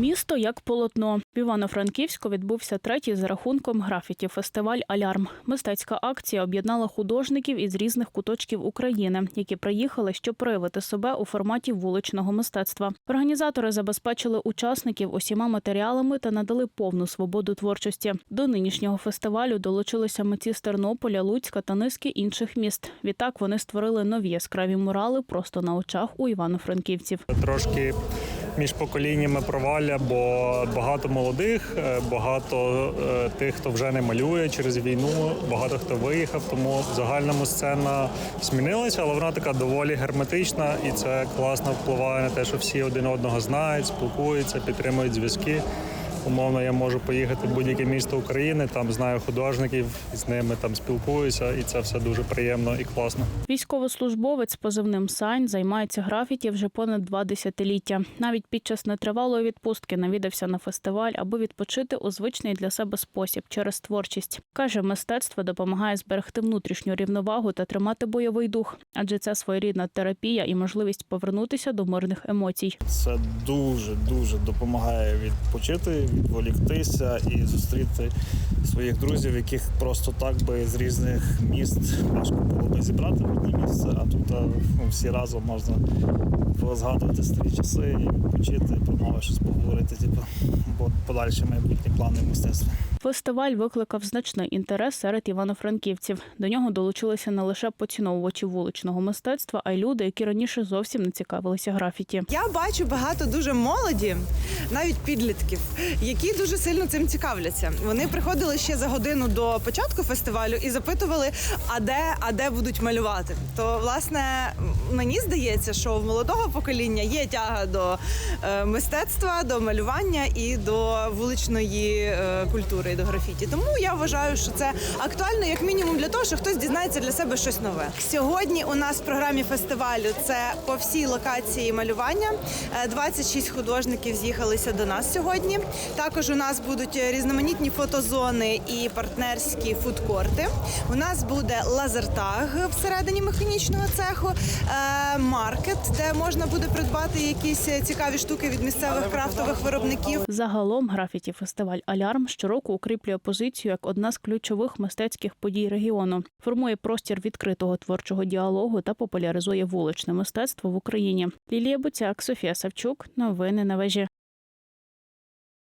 Місто як полотно. В Івано-Франківську відбувся третій за рахунком графіті фестиваль Алярм. Мистецька акція об'єднала художників із різних куточків України, які приїхали, щоб проявити себе у форматі вуличного мистецтва. Організатори забезпечили учасників усіма матеріалами та надали повну свободу творчості. До нинішнього фестивалю долучилися митці з Тернополя, Луцька та низки інших міст. Відтак вони створили нові яскраві мурали просто на очах у івано-франківців. Трошки між поколіннями провалля, бо багато молодих, е, багато е, тих, хто вже не малює через війну, багато хто виїхав. Тому в загальному сцена змінилася, але вона така доволі герметична, і це класно впливає на те, що всі один одного знають, спілкуються, підтримують зв'язки. Умовно, я можу поїхати в будь-яке місто України, там знаю художників, з ними там спілкуюся, і це все дуже приємно і класно. Військовослужбовець з позивним Сайн займається графіті вже понад два десятиліття. Навіть під час нетривалої відпустки навідався на фестиваль, аби відпочити у звичний для себе спосіб через творчість. каже, мистецтво допомагає зберегти внутрішню рівновагу та тримати бойовий дух, адже це своєрідна терапія і можливість повернутися до мирних емоцій. Це дуже дуже допомагає відпочити, відволіктися і зустріти своїх друзів, яких просто так би з різних міст важко було би зібрати в одне місце. А тут ну, всі разом можна згадувати старі часи і відпочити, про нове щось поговорити, типу, подальші майбутні плани мистецтва. Фестиваль викликав значний інтерес серед івано-франківців. До нього долучилися не лише поціновувачі вуличного мистецтва, а й люди, які раніше зовсім не цікавилися графіті. Я бачу багато дуже молоді, навіть підлітків, які дуже сильно цим цікавляться. Вони приходили ще за годину до початку фестивалю і запитували, а де, а де будуть малювати. То власне мені здається, що в молодого покоління є тяга до е, мистецтва, до малювання і до вуличної е, культури, і до графіті. Тому я вважаю, що це актуально як мінімум для того, що хтось дізнається для себе щось нове. Сьогодні у нас в програмі фестивалю це по всій локації малювання. Е, 26 художників з'їхалися до нас сьогодні. Також у нас будуть різноманітні фотозони і партнерські фудкорти. У нас буде лазертаг всередині механічного цеху, е, маркет, де можна буде придбати якісь цікаві штуки від місцевих крафтових виробників. Загалом графіті фестиваль Алярм щороку укріплює позицію як одна з ключових мистецьких подій регіону, формує простір відкритого творчого діалогу та популяризує вуличне мистецтво в Україні. Лілія Буцяк, Софія Савчук. Новини на вежі.